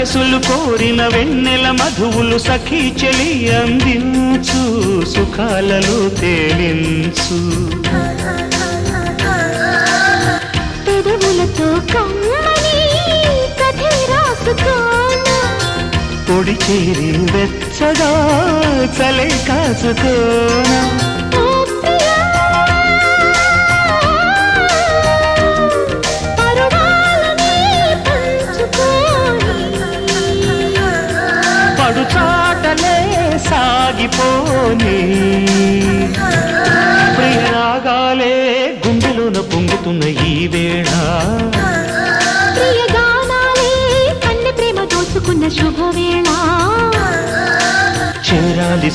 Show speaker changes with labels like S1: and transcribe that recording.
S1: వెన్నెలలు కోరిన వెన్నెల మధువులు సఖీ చెలి అందించు సుఖాలలో తేలించు.
S2: పెదవులతో
S1: పొడి చేరి వెచ్చగా చలే కాసుకోనా సాగిపోని ప్రియరాగాలే గుండెలోన పొంగుతున్న ఈ వేళ.
S2: శుభవేళ.
S1: చేరాలి